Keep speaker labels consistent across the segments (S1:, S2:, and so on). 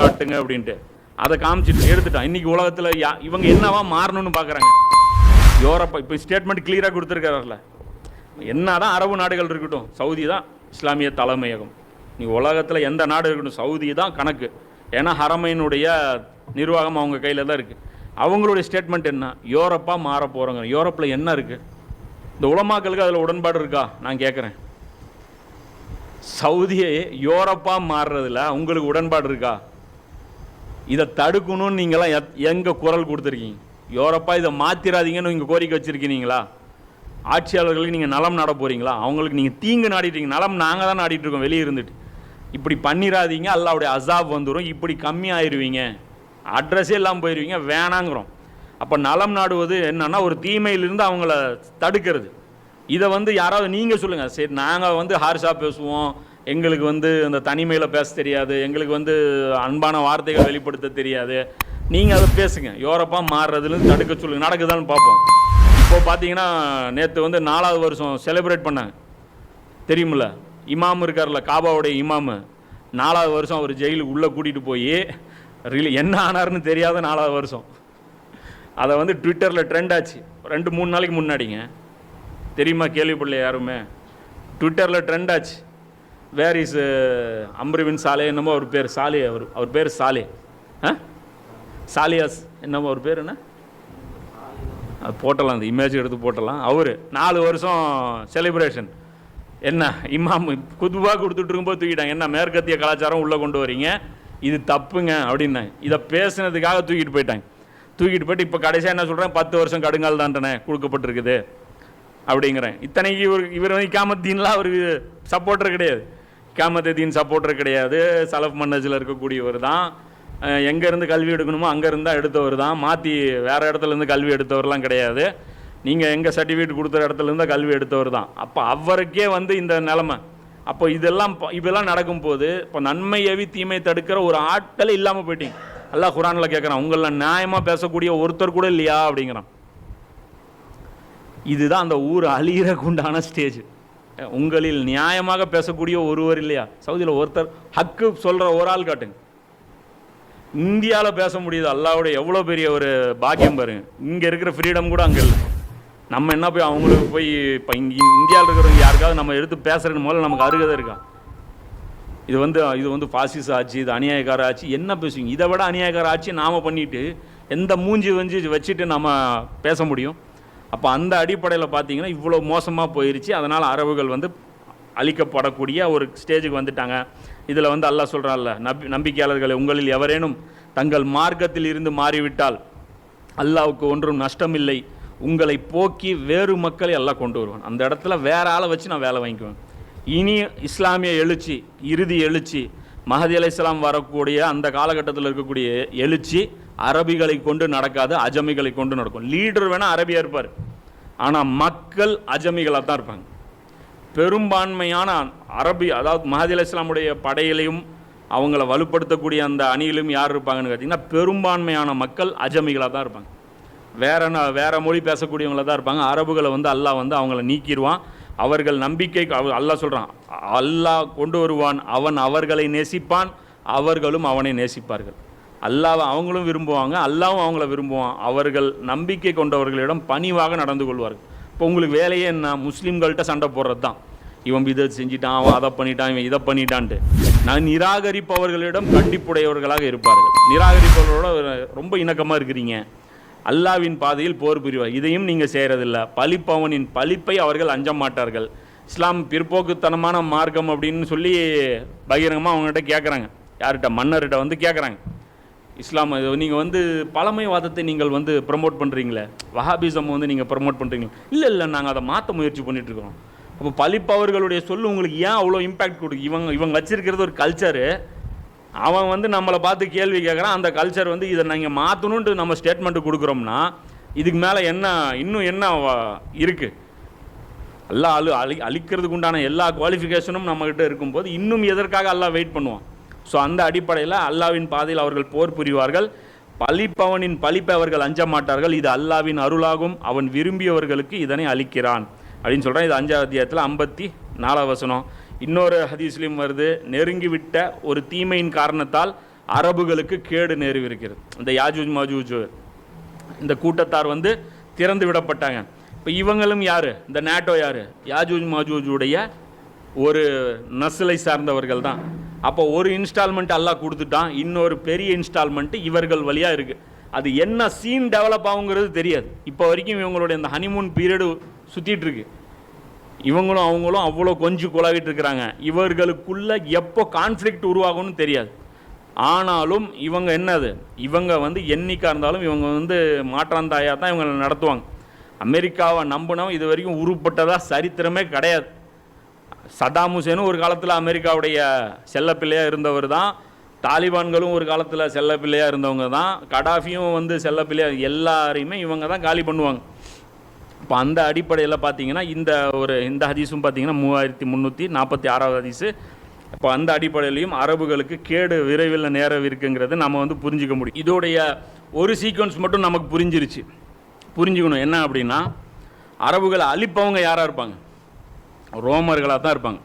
S1: காட்டுங்க அப்படின்ட்டு. அதை காமிச்சிட்டு எடுத்துட்டான். இன்னைக்கு உலகத்தில் யா இவங்க என்னவா மாறணும்னு பார்க்குறாங்க யூரோப்பா இப்போ ஸ்டேட்மெண்ட் கிளியராக கொடுத்துருக்காருல்ல என்னதான் அரபு நாடுகள் இருக்கட்டும் சவுதி தான் இஸ்லாமிய தலைமையகம். நீ உலகத்தில் எந்த நாடு இருக்கட்டும் சவுதி தான் கணக்கு. ஏன்னா ஹரமையினுடைய நிர்வாகம் அவங்க கையில் தான் இருக்குது அவங்களுடைய ஸ்டேட்மெண்ட் என்ன? யூரோப்பா மாற போகிறோங்க யூரோப்பில் என்ன இருக்குது இந்த உலமாக்களுக்கு அதில் உடன்பாடு இருக்கா? நான் கேட்குறேன் சவுதியை யூரோப்பா மாறுறதுல உங்களுக்கு உடன்பாடு இருக்கா? இதை தடுக்கணும்னு நீங்களாம் எத் எங்கே குரல் கொடுத்துருக்கீங்க? யூரோப்பா இதை மாற்றிடாதீங்கன்னு நீங்கள் கோரிக்கை வச்சுருக்கீங்களா? ஆட்சியாளர்களுக்கு நீங்கள் நலம் நாட போகிறீங்களா அவங்களுக்கு நீங்கள் தீங்கு நாடிட்டீங்க. நலம் நாங்கள் தான் நாடிட்டு இருக்கோம் வெளியே இருந்துட்டு. இப்படி பண்ணிடாதீங்க அல்லாவுடைய அசாப் வந்துடும் இப்படி கம்மியாயிருவீங்க. அட்ரஸே இல்லாமல் போயிடுவீங்க வேணாங்கிறோம். அப்போ நலம் நாடுவது என்னன்னா ஒரு தீமையிலிருந்து அவங்கள தடுக்கிறது. இதை வந்து யாராவது நீங்கள் சொல்லுங்கள் சரி நாங்கள் வந்து ஹார்ஷாக பேசுவோம். எங்களுக்கு வந்து அந்த தனிமையில் பேச தெரியாது எங்களுக்கு வந்து அன்பான வார்த்தைகள் வெளிப்படுத்த தெரியாது. நீங்கள் அதை பேசுங்க. யூரோப்பா மாறுறதுலேருந்து தடுக்க சொல்லுங்கள் நடக்குதான்னு பார்ப்போம். இப்போ பார்த்தீங்கன்னா நேற்று வந்து நாலாவது வருஷம் செலிப்ரேட் பண்ணாங்க தெரியுமில்ல? இமாம் இருக்கார்ல காபாவுடைய இமாமு. நாலாவது வருஷம் அவர் ஜெயிலுக்கு உள்ளே கூட்டிகிட்டு போய் ரிலி என்ன ஆனார்னு தெரியாத நாலாவது வருஷம். அதை வந்து ட்விட்டரில் ட்ரெண்ட் ஆச்சு. ரெண்டு மூணு நாளைக்கு முன்னாடிங்க. தெரியுமா கேள்விப்படல யாருமே? ட்விட்டரில் ட்ரெண்ட் ஆச்சு. வேர் இஸ் அம்ருவின் சாலே என்னமோ அவர் பேர் சாலே அவர் அவர் பேர் சாலே ஆ சாலியாஸ் என்னமோ அவர் பேர் என்ன? அது போட்டலாம் அந்த இமேஜ் எடுத்து போட்டலாம். அவர் நாலு வருஷம் செலிப்ரேஷன் என்ன இம்மாம் குதுவாக கொடுத்துட்டு இருக்கும்போது தூக்கிட்டாங்க. என்ன மேற்கத்திய கலாச்சாரம் உள்ளே கொண்டு வரீங்க? இது தப்புங்க அப்படின்னாங்க இதை பேசுனதுக்காக தூக்கிட்டு போயிட்டாங்க. தூக்கிட்டு போயிட்டு இப்போ கடைசியாக என்ன சொல்கிறேன் பத்து வருஷம் கடுங்கால் தாண்டனே கொடுக்கப்பட்டிருக்குது. அப்படிங்கிறேன். இத்தனைக்கு இவர் இவர் வைக்காம இக்காமத்தீன்லாம் அவருக்கு சப்போர்ட்டர் கிடையாது. கேமததீன் சப்போர்ட்டர் கிடையாது. சலஃப் மன்னஜில் இருக்கக்கூடியவர் தான். எங்கேருந்து கல்வி எடுக்கணுமோ அங்கேருந்து எடுத்தவர் தான். மாற்றி வேறு இடத்துல இருந்து கல்வி எடுத்தவர்லாம் கிடையாது. நீங்கள் எங்கள் சர்டிஃபிகேட் கொடுத்த இடத்துலேருந்து கல்வி எடுத்தவர் தான். அப்போ அவருக்கே வந்து இந்த நிலமை. அப்போ இதெல்லாம் ப- இதெல்லாம் நடக்கும்போது இப்போ நன்மை எவி தீமை தடுக்கிற ஒரு ஆட்களே இல்லாமல் போயிட்டீங்க. எல்லாம் குரானில் கேட்குறான் உங்களில் நியாயமாக பேசக்கூடிய ஒருத்தர் கூட இல்லையா? அப்படிங்கிறான். இதுதான் அந்த ஊர் அழியிறக்கு உண்டான ஸ்டேஜ் உங்களில் நியாயமாக பேசக்கூடிய ஒருவர் இல்லையா? சவுதியில் ஒருத்தர் ஹக்கு சொல்கிற ஒரு ஆள் காட்டுங்க. இந்தியாவில் பேச முடியுது. அல்லாவுடைய எவ்வளோ பெரிய ஒரு பாக்கியம் பாருங்க. இங்கே இருக்கிற ஃப்ரீடம் கூட அங்கே இல்லை. நம்ம என்ன போய் அவங்களுக்கு போய் இப்போ இங்கே இந்தியாவில் இருக்கிறவங்க யாருக்காவது நம்ம எடுத்து பேசுறதுக்கு முதல்ல நமக்கு அருகதை இருக்கா? இது வந்து இது வந்து பாசிச ஆட்சி இது அநியாயக்கார ஆட்சி. என்ன பேசுவீங்க? இதை விட அநியாயக்கார ஆட்சி நாம் பண்ணிட்டு எந்த மூஞ்சி வஞ்சி வச்சுட்டு நம்ம பேச முடியும்? அப்போ அந்த அடிப்படையில் பார்த்தீங்கன்னா இவ்வளோ மோசமாக போயிருச்சு. அதனால் அரபுகள் வந்து அழிக்கப்படக்கூடிய ஒரு ஸ்டேஜுக்கு வந்துட்டாங்க. இதில் வந்து அல்லாஹ் சொல்கிறான்ல நம்பி நம்பிக்கையாளர்களை உங்களில் எவரேனும் தங்கள் மார்க்கத்தில் இருந்து மாறிவிட்டால் அல்லாவுக்கு ஒன்றும் நஷ்டமில்லை. உங்களை போக்கி வேறு மக்களை எல்லாம் கொண்டு வருவான். அந்த இடத்துல வேற ஆளை வச்சு நான் வேலை வாங்கிக்குவேன். இனி இஸ்லாமிய எழுச்சி இறுதி எழுச்சி மஹதி அலை இஸ்லாம் வரக்கூடிய அந்த காலகட்டத்தில் இருக்கக்கூடிய எழுச்சி அரபிகளை கொண்டு நடக்காது அஜமிகளை கொண்டு நடக்கும். லீடர் வேணால் அரபியாக இருப்பார். ஆனால் மக்கள் அஜமிகளாக தான் இருப்பாங்க. பெரும்பான்மையான அரபி அதாவது மஹதி இஸ்லாமுடைய படையிலையும் அவங்கள வலுப்படுத்தக்கூடிய அந்த அணியிலும் யார் இருப்பாங்கன்னு பார்த்தீங்கன்னா பெரும்பான்மையான மக்கள் அஜமிகளாக தான் இருப்பாங்க. வேற என்ன வேறு மொழி பேசக்கூடியவங்கள தான் இருப்பாங்க. அரபுகளை வந்து அல்லாஹ் வந்து அவங்கள நீக்கிடுவான் அவர்கள் நம்பிக்கை அல்லாஹ் சொல்கிறான் அல்லாஹ் கொண்டு வருவான் அவன் அவர்களை நேசிப்பான் அவர்களும் அவனை நேசிப்பார்கள். அல்லாஹ் அவங்களும் விரும்புவாங்க அல்லாவும் அவங்கள விரும்புவான். அவர்கள் நம்பிக்கை கொண்டவர்களிடம் பணிவாக நடந்து கொள்வார்கள். இப்போ உங்களுக்கு வேலையே என்ன? முஸ்லீம்கள்கிட்ட சண்டை போடுறது தான் இவன் இதை செஞ்சிட்டான் அவன் அதை பண்ணிட்டான் இவன் இதை பண்ணிட்டான்ட்டு. நான் நிராகரிப்பவர்களிடம் கண்டிப்புடையவர்களாக இருப்பார்கள். நிராகரிப்பவர்களோட ரொம்ப இணக்கமாக இருக்கிறீங்க. அல்லாவின் பாதையில் போர் புரிவார். இதையும் நீங்கள் செய்கிறதில்ல பழிப்பவனின் பழிப்பை அவர்கள் அஞ்ச மாட்டார்கள். இஸ்லாம் பிற்போக்குத்தனமான மார்க்கம் அப்படின்னு சொல்லி பகிரங்கமாக அவங்ககிட்ட கேட்குறாங்க யார்கிட்ட? மன்னர்கிட்ட வந்து கேட்குறாங்க இஸ்லாம் நீங்கள் வந்து பழமைவாதத்தை நீங்கள் வந்து ப்ரமோட் பண்ணுறீங்களே வஹாபிசம் வந்து நீங்கள் ப்ரமோட் பண்ணுறீங்களா இல்லை இல்லை நாங்கள் அதை மாற்ற முயற்சி பண்ணிகிட்ருக்கோம் அப்போ பழிப்பவர்களுடைய சொல்லு உங்களுக்கு ஏன் அவ்வளோ இம்பேக்ட் கொடுக்கு? இவங்க இவங்க வச்சிருக்கிறது ஒரு கல்ச்சரு அவன் வந்து நம்மளை பார்த்து கேள்வி கேட்குறான் அந்த கல்ச்சர் வந்து இதை நீங்கள் மாற்றணுன்ட்டு நம்ம ஸ்டேட்மெண்ட்டு கொடுக்குறோம்னா இதுக்கு மேலே என்ன இன்னும் என்ன இருக்குது எல்லா எல்லாம் அழு அழி அழிக்கிறதுக்கு உண்டான எல்லா குவாலிஃபிகேஷனும் நம்மக்கிட்ட இருக்கும்போது இன்னும் எதற்காக எல்லாம் வெயிட் பண்ணுவான்? ஸோ அந்த அடிப்படையில் அல்லாவின் பாதையில் அவர்கள் போர் புரிவார்கள். பழிப்பவனின் பழிப்பை அவர்கள் அஞ்ச மாட்டார்கள். இது அல்லாவின் அருளாகும். அவன் விரும்பியவர்களுக்கு இதனை அளிக்கிறான். அப்படின்னு சொல்கிறான் இது அஞ்சாவது அத்தியாயத்தில் ஐம்பத்தி நாலாவது வசனம். இன்னொரு ஹதீஸ்லையும் வருது. நெருங்கிவிட்ட ஒரு தீமையின் காரணத்தால் அரபுகளுக்கு கேடு நேருவிருக்கிறது. இந்த யாஜூஜ் மாஜூஜ் இந்த கூட்டத்தார் வந்து திறந்து விடப்பட்டாங்க. இப்போ இவங்களும் யார்? இந்த நேட்டோ யார்? யாஜூஜ் மாஜூஜுடைய ஒரு நஸ்லை சார்ந்தவர்கள் தான். அப்போ ஒரு இன்ஸ்டால்மெண்ட் எல்லாம் கொடுத்துட்டான் இன்னொரு பெரிய இன்ஸ்டால்மெண்ட்டு இவர்கள் வழியாக இருக்குது அது என்ன சீன் டெவலப் ஆகுங்கிறது தெரியாது. இப்போ வரைக்கும் இவங்களுடைய இந்த ஹனிமூன் பீரியடு சுற்றிட்டுருக்கு இவங்களும் அவங்களும் அவ்வளோ கொஞ்சம் குழாவிட்டு இருக்கிறாங்க. இவர்களுக்குள்ளே எப்போ கான்ஃப்ளிக்ட் உருவாகும்னு தெரியாது. ஆனாலும் இவங்க என்னது? இவங்க வந்து என்னைக்கா இருந்தாலும் இவங்க வந்து மாற்றாந்தாயாக தான் இவங்களை நடத்துவாங்க. அமெரிக்காவை நம்பினவன் இது வரைக்கும் உருப்பட்டதாக சரித்திரமே கிடையாது. சதாம் ஹுசேனும் ஒரு காலத்தில் அமெரிக்காவுடைய செல்லப்பிள்ளையாக இருந்தவர் தான். தாலிபான்களும் ஒரு காலத்தில் செல்லப்பிள்ளையாக இருந்தவங்க தான். கடாஃபியும் வந்து செல்லப்பிள்ளையாக எல்லாரையுமே இவங்க தான் காலி பண்ணுவாங்க. இப்போ அந்த அடிப்படையில் பார்த்தீங்கன்னா இந்த ஒரு இந்த ஹதீஸும் பார்த்தீங்கன்னா மூவாயிரத்தி முந்நூற்றி நாற்பத்தி ஆறாவது ஹதீஸு. இப்போ அந்த அடிப்படையிலையும் அரபுகளுக்கு கேடு விரைவில் நேரம் நேரவிருக்குங்கிறது நம்ம வந்து புரிஞ்சிக்க முடியும். இதோடைய ஒரு சீக்வன்ஸ் மட்டும் நமக்கு புரிஞ்சிருச்சு. புரிஞ்சுக்கணும். என்ன அப்படின்னா அரபுகளை அழிப்பவங்க யாராக இருப்பாங்க? ரோமர்களாக தான் இருப்பாங்க.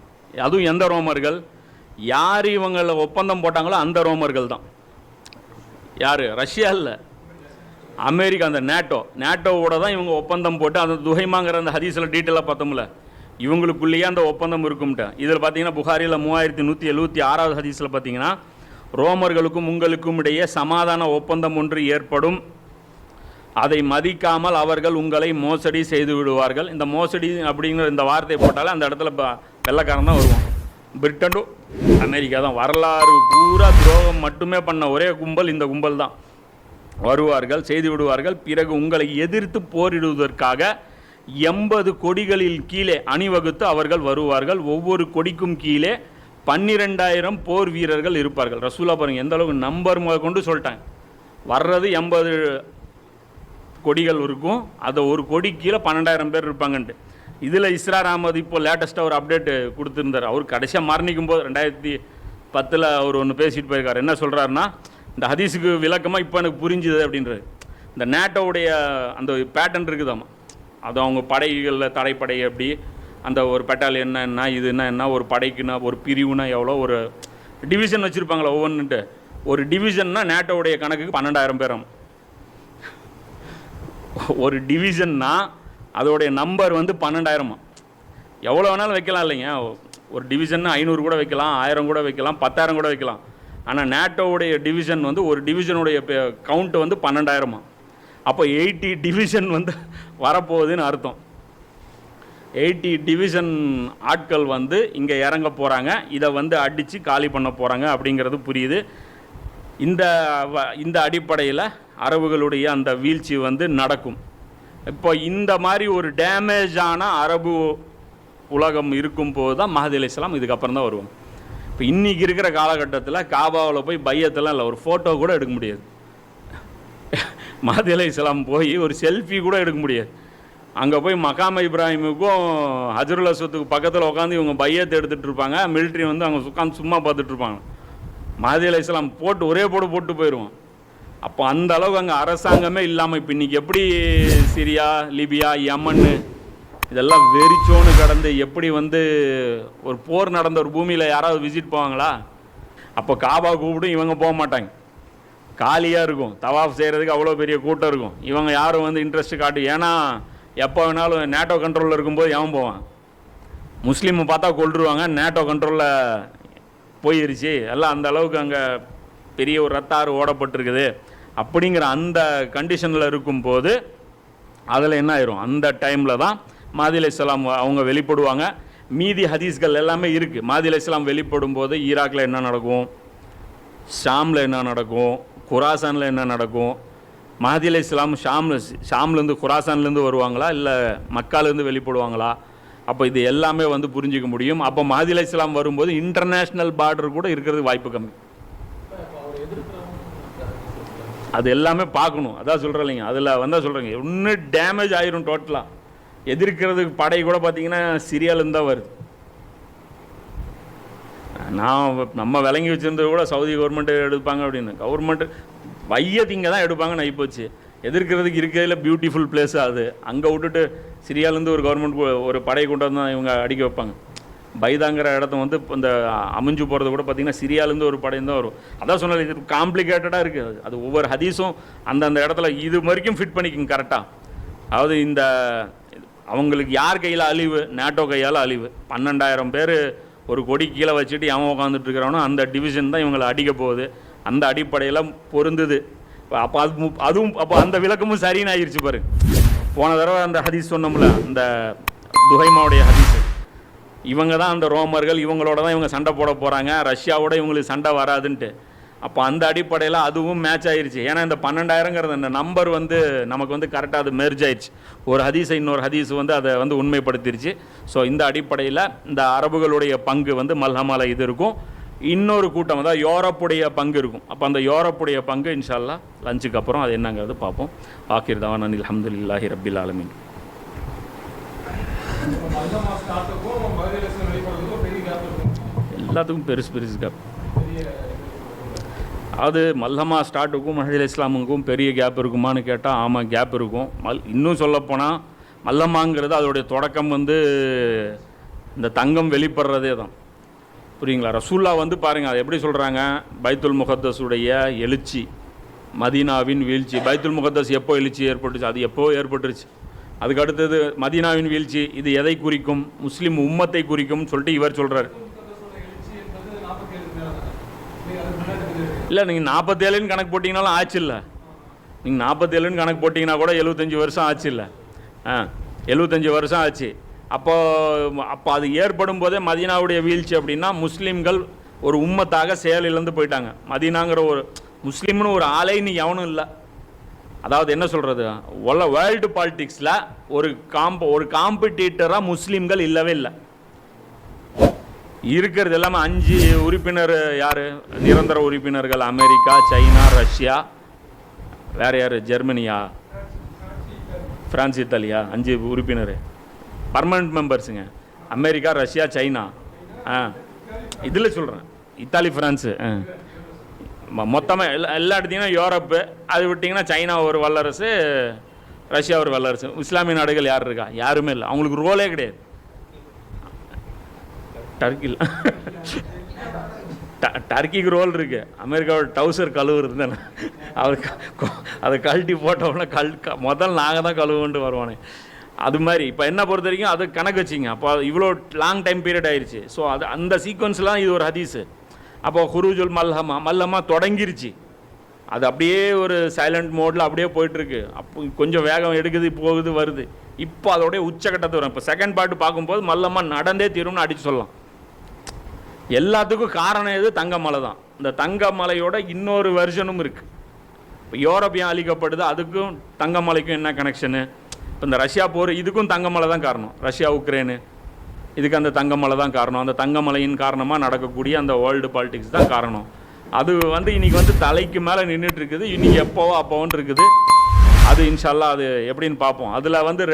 S1: அதுவும் எந்த ரோமர்கள்? யார் இவங்களை ஒப்பந்தம் போட்டாங்களோ அந்த ரோமர்கள் தான். யார்? ரஷ்யா இல்லை. அமெரிக்கா அந்த நேட்டோ. நேட்டோவோட தான் இவங்க ஒப்பந்தம் போட்டு அந்த துகைமாங்கிற அந்த ஹதீஸில் டீட்டெயிலாக பார்த்தோம்ல. இவங்களுக்குள்ளேயே அந்த ஒப்பந்தம் இருக்கும்ட்ட. இதில் பார்த்தீங்கன்னா புகாரியில் மூவாயிரத்தி நூற்றி எழுபத்தி ஆறாவது ஹதீஸில் பார்த்தீங்கன்னா ரோமர்களுக்கும் உங்களுக்கும் இடையே சமாதான ஒப்பந்தம் ஒன்று ஏற்படும். அதை மதிக்காமல் அவர்கள் உங்களை மோசடி செய்து விடுவார்கள். இந்த மோசடி அப்படிங்கிற இந்த வார்த்தையை போட்டாலே அந்த இடத்துல இப்போ வெள்ளக்காரன் தான் வருவான். பிரிட்டனும் அமெரிக்கா தான். வரலாறு பூரா துரோகம் மட்டுமே பண்ண ஒரே கும்பல் இந்த கும்பல் தான். வருவார்கள் செய்து விடுவார்கள். பிறகு உங்களை எதிர்த்து போரிடுவதற்காக எண்பது கொடிகளில் கீழே அணிவகுத்து அவர்கள் வருவார்கள். ஒவ்வொரு கொடிக்கும் கீழே பன்னிரெண்டாயிரம் போர் வீரர்கள் இருப்பார்கள். ரசூலா பாருங்க எந்த அளவுக்கு நம்பர் கொண்டு சொல்லிட்டாங்க. வர்றது எண்பது கொடிகள் இருக்கும். அதை ஒரு கொடி கீழே பன்னெண்டாயிரம் பேர் இருப்பாங்கன்ட்டு. இதில் இஸ்ரார் அகமது இப்போ லேட்டஸ்ட்டாக ஒரு அப்டேட் கொடுத்துருந்தார். அவர் கடைசியாக மரணிக்கும் போது ரெண்டாயிரத்தி பத்தில் அவர் ஒன்று பேசிட்டு போயிருக்கார். என்ன சொல்கிறாருன்னா இந்த ஹதீஸுக்கு விளக்கமாக இப்போ எனக்கு புரிஞ்சுது அப்படின்றது இந்த நேட்டோவுடைய அந்த பேட்டர்ன் இருக்குதாம்மா அது அவங்க படைகளில் தடைப்படை எப்படி? அந்த ஒரு பெட்டால் என்ன என்ன இதுன்னா என்ன ஒரு படைக்குன்னா ஒரு பிரிவுனா எவ்வளோ? ஒரு டிவிஷன் வச்சுருப்பாங்களா ஒவ்வொன்றுட்டு ஒரு டிவிஷன்னா நேட்டோவுடைய கணக்குக்கு பன்னெண்டாயிரம் பேரும் ஒரு டிவிஷன்னா அதோடைய நம்பர் வந்து பன்னெண்டாயிரமா? எவ்வளோ வேணாலும் வைக்கலாம் இல்லைங்க. ஒரு டிவிஷன் ஐநூறு கூட வைக்கலாம் ஆயிரம் கூட வைக்கலாம் பத்தாயிரம் கூட வைக்கலாம். ஆனால் நேட்டோவுடைய டிவிஷன் வந்து ஒரு டிவிஷனுடைய கவுண்ட் வந்து பன்னெண்டாயிரமா? அப்போ எயிட்டி டிவிஷன் வந்து வரப்போகுதுன்னு அர்த்தம். எயிட்டி டிவிஷன் ஆட்கள் வந்து இங்கே இறங்க போகிறாங்க இதை வந்து அடித்து காலி பண்ண போகிறாங்க அப்படிங்கிறது புரியுது. இந்த வ- இந்த அடிப்படையில் அரபுகளுடைய அந்த வீழ்ச்சி வந்து நடக்கும். இப்போ இந்த மாதிரி ஒரு டேமேஜான அரபு உலகம் இருக்கும்போது தான் மஹதி அலி இஸ்லாம் இதுக்கப்புறம் தான் வருவாங்க. இப்போ இன்றைக்கி இருக்கிற காலகட்டத்தில் காபாவில் போய் பையத்தெல்லாம் இல்லை ஒரு ஃபோட்டோ கூட எடுக்க முடியாது. மஹதி அலி இஸ்லாம் போய் ஒரு செல்ஃபி கூட எடுக்க முடியாது. அங்கே போய் மகாம இப்ராஹிமுக்கும் ஹஜருல் அஸ்வத்துக்கு பக்கத்தில் உட்காந்து இவங்க பையத்தை எடுத்துகிட்டு இருப்பாங்க மிலிட்ரி வந்து அவங்க உட்காந்து சும்மா பார்த்துட்ருப்பாங்க மஹதி அலி இஸ்லாம் போட்டு ஒரே போடு போட்டு போயிடுவோம் அப்போ அந்த அளவுக்கு அங்கே அரசாங்கமே இல்லாமல் இப்போ இன்றைக்கி எப்படி சிரியா லிபியா யமன் இதெல்லாம் வெறிச்சோன்னு கடந்து எப்படி வந்து ஒரு போர் நடந்த ஒரு பூமியில் யாராவது விசிட் போவாங்களா? அப்போ காபா கூப்பிடும் இவங்க போக மாட்டாங்க. காலியாக இருக்கும். தவாஃப் செய்கிறதுக்கு அவ்வளோ பெரிய கூட்டம் இருக்கும். இவங்க யாரும் வந்து இன்ட்ரெஸ்ட் காட்டு ஏன்னா எப்போ வேணாலும் நேட்டோ கண்ட்ரோலில் இருக்கும்போது எவன் போவான்? முஸ்லீமை பார்த்தா கொள்ருவாங்க நேட்டோ கண்ட்ரோலில் போயிருச்சு. எல்லாம் அந்த அளவுக்கு அங்கே பெரிய ஒரு ரத்தாறு ஓடப்பட்டிருக்குது. அப்படிங்கிற அந்த கண்டிஷனில் இருக்கும்போது அதில் என்ன ஆயிரும்? அந்த டைமில் தான் மாதிலை இஸ்லாம் அவங்க வெளிப்படுவாங்க. மீதி ஹதீஸ்கள் எல்லாமே இருக்குது மாதிலை இஸ்லாம் வெளிப்படும் போது ஈராக்கில் என்ன நடக்கும்? ஷாமில் என்ன நடக்கும்? குராசானில் என்ன நடக்கும்? மஹதி இஸ்லாம் ஷாமில் ஷாம்லேருந்து குராசான்லேருந்து வருவாங்களா? இல்லை மக்காலேருந்து வெளிப்படுவாங்களா? அப்போ இது எல்லாமே வந்து புரிஞ்சிக்க முடியும். அப்போ மஹதி இஸ்லாம் வரும்போது இன்டர்நேஷ்னல் பார்டர் கூட இருக்கிறது வாய்ப்பு கம்மி. அது எல்லாமே பார்க்கணும். அதான் சொல்கிறேன் இல்லைங்க. அதில் வந்தால் சொல்கிறேங்க இன்னும் டேமேஜ் ஆயிரும் டோட்டலாக எதிர்க்கிறதுக்கு படை கூட பார்த்தீங்கன்னா சிரியாலேருந்து தான் வருது. நான் நம்ம விளங்கி வச்சுருந்தது கூட சவுதி கவர்மெண்ட்டு எடுப்பாங்க அப்படின்னு. கவர்மெண்ட் இங்கே தான் எடுப்பாங்கன்னு ஆகிப்போச்சு எதிர்க்கிறதுக்கு இருக்கிறதுல பியூட்டிஃபுல் பிளேஸ் அது. அங்கே விட்டுட்டு சிரியாலேருந்து ஒரு கவர்மெண்ட் ஒரு படையை கொண்டு வந்து இவங்க அடிக்க வைப்பாங்க. பைதாங்கிற இடத்த வந்து இப்போ இந்த அமைஞ்சு போகிறது கூட பார்த்திங்கன்னா சிரியாலேருந்து ஒரு படையும் தான் வரும். அதான் சொன்னது இது காம்ப்ளிகேட்டடாக இருக்குது அது ஒவ்வொரு ஹதீஸும் அந்தந்த இடத்துல இது வரைக்கும் ஃபிட் பண்ணிக்கோங்க கரெக்டாக அதாவது இந்த அவங்களுக்கு யார் கையில் அழிவு? நேட்டோ கையால் அழிவு. பன்னெண்டாயிரம் பேர் ஒரு கொடி கீழே வச்சுட்டு எவன் உட்காந்துட்டு இருக்கிறானோ அந்த டிவிஷன் தான் இவங்களை அடிக்க போகுது. அந்த அடிப்படையில் பொருந்துது. இப்போ அப்போ அது அதுவும் அப்போ அந்த விளக்கமும் சரின்னு ஆயிடுச்சு பாரு. போன தடவை அந்த ஹதீஸ் சொன்னோம்ல இந்த துஹைமாவுடைய ஹதீஸ். இவங்க தான் அந்த ரோமர்கள் இவங்களோட தான் இவங்க சண்டை போட போகிறாங்க ரஷ்யாவோட இவங்களுக்கு சண்டை வராதுன்ட்டு. அப்போ அந்த அடிப்படையில் அதுவும் மேட்ச் ஆயிடுச்சு ஏன்னா இந்த பன்னெண்டாயிரங்கிறது அந்த நம்பர் வந்து நமக்கு வந்து கரெக்டாக அது மெர்ஜ் ஆயிடுச்சு ஒரு ஹதீஸை இன்னொரு ஹதீஸ் வந்து அதை வந்து உண்மைப்படுத்திருச்சு. ஸோ இந்த அடிப்படையில் இந்த அரபுகளுடைய பங்கு வந்து மல்ஹமால இது இருக்கும். இன்னொரு கூட்டம் அதாவது யூரோப்புடைய பங்கு இருக்கும். அப்போ அந்த யூரோப்புடைய பங்கு இன்ஷால்லா லஞ்சுக்கு அப்புறம் அது என்னங்கிறது பார்ப்போம். ஆக்கிர் தவான் அஹமதுல்லாஹி ரபில் ஆலமின்
S2: இப்போ மல்லமா ஸ்டார்ட்டுக்கும் பதிலட்சம் வெளிப்படுறதுக்கும் பெரிய கேப் இருக்கும்
S1: எல்லாத்துக்கும் பெருசு பெருசு கேப் அது மல்லமா ஸ்டார்ட்டுக்கும் மஹில இஸ்லாமுக்கும் பெரிய கேப் இருக்குமான்னு கேட்டால் ஆமாம் கேப் இருக்கும். மல் இன்னும் சொல்லப்போனால் மல்லமாங்கிறது அதோடைய தொடக்கம் வந்து இந்த தங்கம் வெளிப்படுறதே தான். புரியுங்களா? ரசூல்லா வந்து பாருங்கள் அதை எப்படி சொல்கிறாங்க பைத்துல் முகத்தஸுடைய எழுச்சி மதீனாவின் வீழ்ச்சி. பைத்துல் முகத்தஸ் எப்போ எழுச்சி ஏற்பட்டுச்சு? அது எப்போ ஏற்பட்டுருச்சு? அதுக்கு அடுத்தது மதீனாவின் வீழ்ச்சி. இது எதை குறிக்கும்? முஸ்லீம் உம்மத்தை குறிக்கும்னு சொல்லிட்டு இவர் சொல்கிறார் இல்லை நீங்கள் நாற்பத்தேழுன்னு கணக்கு போட்டிங்கனாலும் ஆச்சு இல்லை. நீங்கள் நாற்பத்தேழுன்னு கணக்கு போட்டிங்கன்னா கூட எழுபத்தஞ்சி வருஷம் ஆச்சு இல்லை. ஆ எழுபத்தஞ்சி வருஷம் ஆச்சு. அப்போது அப்போ அது ஏற்படும் போதே மதீனாவுடைய வீழ்ச்சி அப்படின்னா முஸ்லீம்கள் ஒரு உம்மத்தாக செயலிழந்து போயிட்டாங்க. மதீனாங்கிற ஒரு முஸ்லீம்னு ஒரு ஆலை இன்னைக்கு எவனும் இல்லை. அதாவது என்ன சொல்கிறது உள்ள வேர்ல்டு பாலிட்டிக்ஸில் ஒரு காம்ப ஒரு காம்படிட்டராக முஸ்லீம்கள் இல்லவே இல்லை. இருக்கிறது எல்லாமே அஞ்சு உறுப்பினர் யார்? நிரந்தர உறுப்பினர்கள் அமெரிக்கா சைனா ரஷ்யா. வேறு யார்? ஜெர்மனியா? ஃப்ரான்ஸ் இத்தாலியா. அஞ்சு உறுப்பினர். பர்மனண்ட் மெம்பர்ஸுங்க அமெரிக்கா ரஷ்யா சைனா. ஆ. இதில் சொல்கிறேன் இத்தாலி ஃப்ரான்ஸு ஆ. மொத்தமாக எல்லா எல்லா இடத்தையும் யூரோப்பு அது விட்டிங்கன்னா சைனா ஒரு வல்லரசு ரஷ்யா ஒரு வல்லரசு. இஸ்லாமிய நாடுகள் யார் இருக்கா? யாருமே இல்லை. அவங்களுக்கு ரோலே கிடையாது. டர்க்கில் டர்க்கிக்கு ரோல் இருக்கு. அமெரிக்காவோட டவுசர் கழுவுறது தானே. அவர் க- அதை கழட்டி போட்டோம்னா கல் க- முதல் நாங்கள் தான் கழுவுன்ட்டு வருவானே. அது மாதிரி. இப்போ என்ன பொறுத்த வரைக்கும் அது கணக்கு வச்சிங்க அப்போ இவ்வளோ லாங் டைம் பீரியட் ஆயிடுச்சு ஸோ அது அந்த சீக்வன்ஸ்லாம் இது ஒரு ஹதீஸு. அப்போ ஹுரூஜுல் மல்ஹமா மல்லமா தொடங்கிருச்சு. அது அப்படியே ஒரு சைலண்ட் மோடில் அப்படியே போயிட்டுருக்கு. அப்போ கொஞ்சம் வேகம் எடுக்குது போகுது வருது. இப்போ அதோடைய உச்சகட்டத்தை வரும். இப்போ செகண்ட் பாட்டு பார்க்கும்போது மல்லமா நடந்தே தீரும்னு அடிச்சு சொல்லலாம். எல்லாத்துக்கும் காரணம் எது? தங்கமலை தான். இந்த தங்கமலையோட இன்னொரு வெர்ஷனும் இருக்குது இப்போ யூரோப்பியன் அழிக்கப்படுது அதுக்கும் தங்கமலைக்கும் என்ன கனெக்ஷனு இப்போ இந்த ரஷ்யா போர் இதுக்கும் தங்கமலை தான் காரணம். Russia Ukraine. இதுக்கு அந்த தங்கமலை தான் காரணம். அந்த தங்கமலையின் காரணமாக நடக்கக்கூடிய அந்த வேர்ல்டு பாலிடிக்ஸ் தான் காரணம். அது வந்து இன்னைக்கு வந்து தலைக்கு மேலே நின்றுட்டு இருக்குது. இன்னைக்கு எப்போவோ அப்போவோன்னு இருக்குது. அது இன்ஷால்லா அது எப்படின்னு பார்ப்போம். அதில் வந்து